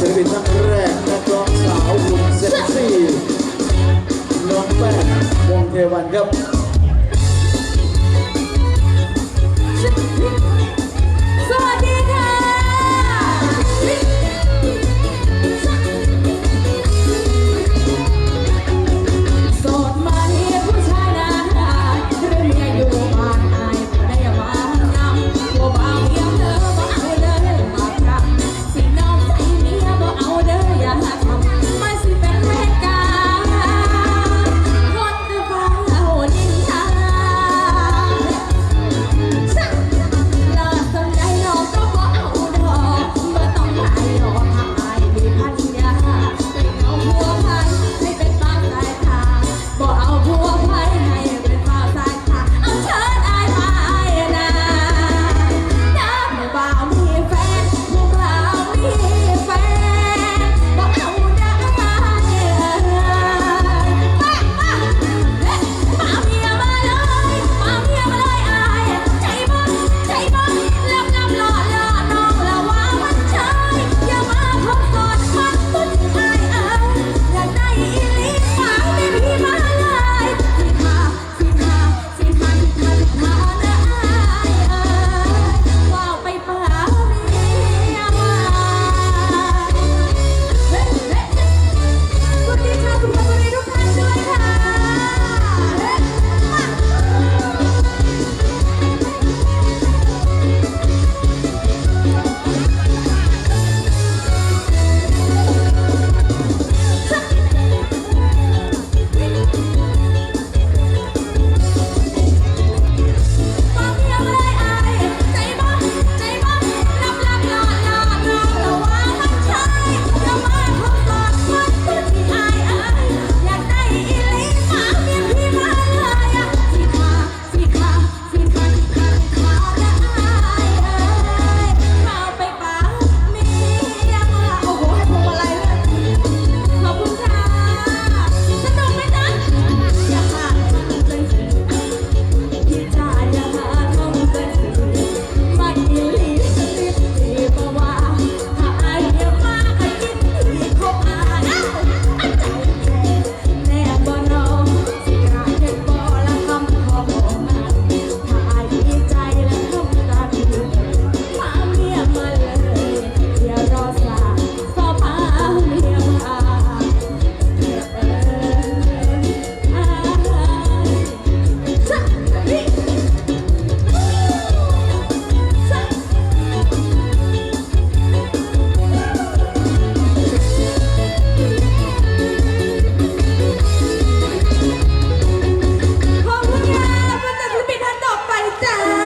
ปินท่านแรกนักร้องสาวหุ่นเซ็กซี่น้องแป้งวงเทวันครับ